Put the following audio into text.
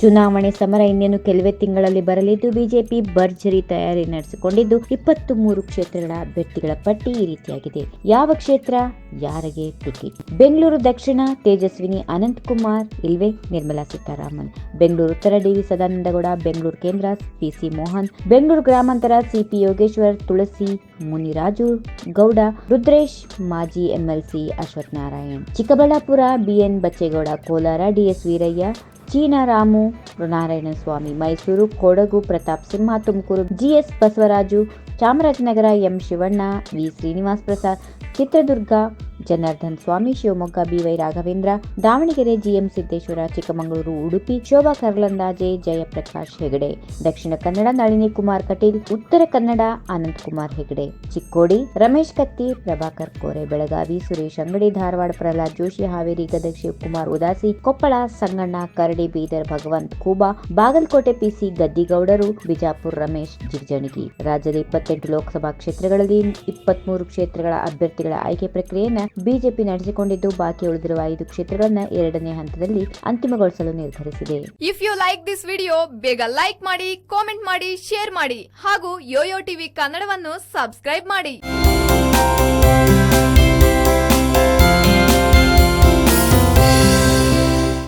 ಚುನಾವಣೆ ಸಮರ ಇನ್ನೇನು ಕೆಲವೇ ತಿಂಗಳಲ್ಲಿ ಬರಲಿದ್ದು, ಬಿಜೆಪಿ ಭರ್ಜರಿ ತಯಾರಿ ನಡೆಸಿಕೊಂಡಿದ್ದು ಇಪ್ಪತ್ತು ಮೂರು ಕ್ಷೇತ್ರಗಳ ಅಭ್ಯರ್ಥಿಗಳ ಪಟ್ಟಿ ಈ ರೀತಿಯಾಗಿದೆ. ಯಾವ ಕ್ಷೇತ್ರ? ಯಾರಿಗೆ ಟಿಕೆಟ್ ಬೆಂಗಳೂರು ದಕ್ಷಿಣ, ತೇಜಸ್ವಿನಿ ಅನಂತ್ ಕುಮಾರ್ ಇಲ್ವೇ ನಿರ್ಮಲಾ ಸೀತಾರಾಮನ್. ಬೆಂಗಳೂರು ಉತ್ತರ ಡಿವಿ ಸದಾನಂದಗೌಡ, ಬೆಂಗಳೂರು ಕೇಂದ್ರ ಪಿಸಿ ಮೋಹನ್. ಬೆಂಗಳೂರು ಗ್ರಾಮಾಂತರ ಸಿಪಿ ಯೋಗೇಶ್ವರ್, ತುಳಸಿ ಮುನಿರಾಜು ಗೌಡ, ರುದ್ರೇಶ್ ಮಾಜಿ MLC Ashwath Narayan Chikkaballapura B N Bachegowda, Kolar D S Veeraiah China Ramu Narayana Swamy, Mysuru Kodagu Pratap Simha Tumakuru G S Basavaraju, Chamarajanagar M Shivanna, V Srinivas Prasad, Chitradurga Janardhan Swamy, Shivamogga B Y Raghavendra, Davanagere G M Siddeshwara, Chikkamagaluru Udupi, Shobha Karandlaje, Jayaprakash Hegde, Dakshina Kannada Nalini Kumar Kateel, Uttara Kannada Anand Kumar Hegde, Chikkodi Ramesh ಕತ್ತಿ, Prabhakar Kore, Belagavi Suresh Angadi, Dharwad Pralhad Joshi, Haveri Gadag Shivakumar Udasi, Koppal Sanganna Karadi Bidar Bhagwanth Khuba Bagalkot PC Gaddigoudar, Bijapur Ramesh Jigajinagi. ರಾಜ್ಯದ ಇಪ್ಪತ್ತೆಂಟು ಲೋಕಸಭಾ ಕ್ಷೇತ್ರಗಳಲ್ಲಿ ಇಪ್ಪತ್ಮೂರು ಕ್ಷೇತ್ರಗಳ ಅಭ್ಯರ್ಥಿಗಳ ಆಯ್ಕೆ ಪ್ರಕ್ರಿಯೆಯನ್ನ BJP ನಡೆಸಿಕೊಂಡಿದ್ದು ಬಾಕಿ ಉಳಿದಿರುವ ಐದು ಕ್ಷೇತ್ರಗಳನ್ನ ಎರಡನೇ ಹಂತದಲ್ಲಿ ಅಂತಿಮಗೊಳಿಸಲು ನಿರ್ಧರಿಸಿದೆ. If you like this video ಬೇಗ ಲೈಕ್ ಮಾಡಿ ಕಾಮೆಂಟ್ ಮಾಡಿ ಶೇರ್ ಮಾಡಿ ಹಾಗೂ ಯೋಯೋ ಟಿವಿ ಕನ್ನಡವನ್ನು ಸಬ್ಸ್ಕ್ರೈಬ್ ಮಾಡಿ.